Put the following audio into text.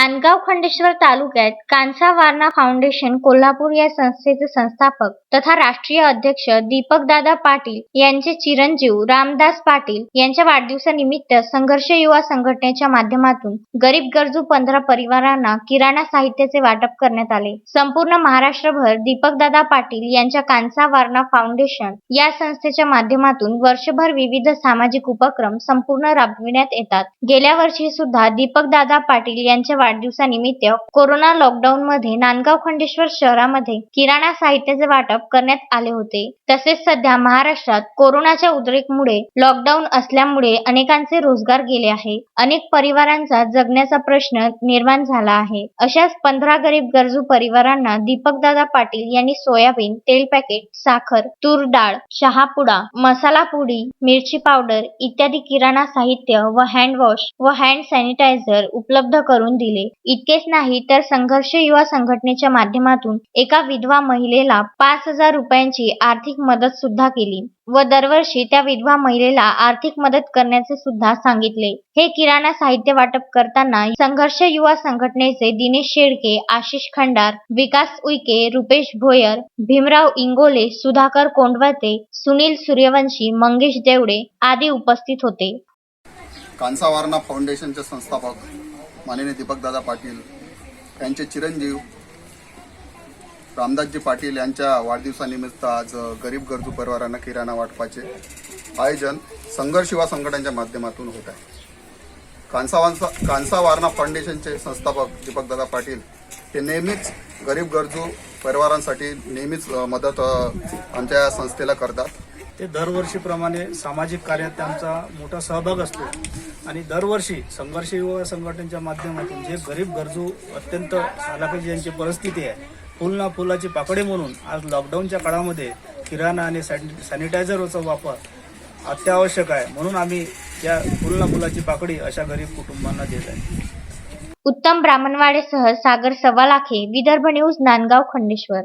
नांदगाव खंडेश्वर तालुक्यात कांसा वारणा फाउंडेशन कोल्हापूर या संस्थेचे संस्थापक तथा राष्ट्रीय अध्यक्ष दीपकदादा पाटील यांचे चिरंजीव रामदास पाटील यांच्या वाढदिवसानिमित्त संघर्ष युवा संघटनेच्या माध्यमातून गरीब गरजू पंधरा परिवारांना किराणा साहित्याचे वाटप करण्यात आले. संपूर्ण महाराष्ट्रभर दीपकदादा पाटील यांच्या कांसा वारणा फाउंडेशन या संस्थेच्या माध्यमातून वर्षभर विविध सामाजिक उपक्रम संपूर्ण राबविण्यात येतात. गेल्या वर्षी सुद्धा दीपकदादा पाटील यांच्या वाढदिवसानिमित्त कोरोना लॉकडाऊन मध्ये नांदगाव खंडेश्वर शहरामध्ये किराणा साहित्याचे वाटप करण्यात आले होते. तसेच सध्या महाराष्ट्रात कोरोनाच्या उद्रेकमुळे लॉकडाऊन असल्यामुळे अनेकांचे रोजगार गेले आहे. अनेक परिवारांचा जगण्याचा प्रश्न निर्माण झाला आहे. अशाच पंधरा गरीब गरजू परिवारांना दीपकदादा पाटील यांनी सोयाबीन तेल पॅकेट साखर तूर डाळ शहापुडा मसाला पुडी मिरची पावडर इत्यादी किराणा साहित्य व हँडवॉश व हँड सॅनिटायझर उपलब्ध करून दिले. इतकेच नाही तर संघर्ष युवा संघटनेच्या माध्यमातून एका विधवा महिलेला पाच हजार रुपयांची आर्थिक मदत सुद्धा केली व दरवर्षी त्या विधवा महिलेला आर्थिक मदत करण्याचे सुद्धा सांगितले. हे किराणा साहित्य वाटप करताना संघर्ष युवा संघटनेचे दिनेश शेळके आशिष खंडार विकास उईके रुपेश भोयर भीमराव इंगोले सुधाकर कोंडवते सुनील सूर्यवंशी मंगेश देवडे आदी उपस्थित होते. कांसावारणा फाउंडेशनचे संस्थापक माननीय दीपकदादा पाटील यांचे चिरंजीव रामदासजी पाटील यांच्या वाढदिवसानिमित्त आज गरीब गरजू परिवारांना किराणा वाटपाचे आयोजन संघर्ष युवा संघटनाच्या माध्यमातून होत आहे. कांसावांसा कांसा वारणा फाउंडेशनचे संस्थापक दीपकदादा पाटील हे नेहमीच गरीब गरजू परिवारांसाठी नेहमीच मदत आमच्या या संस्थेला करतात. ते दरवर्षीप्रमाणे सामाजिक कार्यात त्यांचा मोठा सहभाग असतो. आणि दरवर्षी संघर्ष युवा संघटनेच्या माध्यमातून जे गरीब गरजू अत्यंत हालाखी ज्यांची परिस्थिती आहे फुल ना फुलाची पाकडी म्हणून आज लॉकडाऊनच्या काळामध्ये किराणा आणि सॅनि सॅनिटायझरचा वापर अत्यावश्यक आहे. म्हणून आम्ही या फुल ना फुलाची पाकडी अशा गरीब कुटुंबांना देत आहे. उत्तम ब्राह्मणवाडेसह सागर सवालाखे विदर्भ न्यूज नांदगाव खंडेश्वर.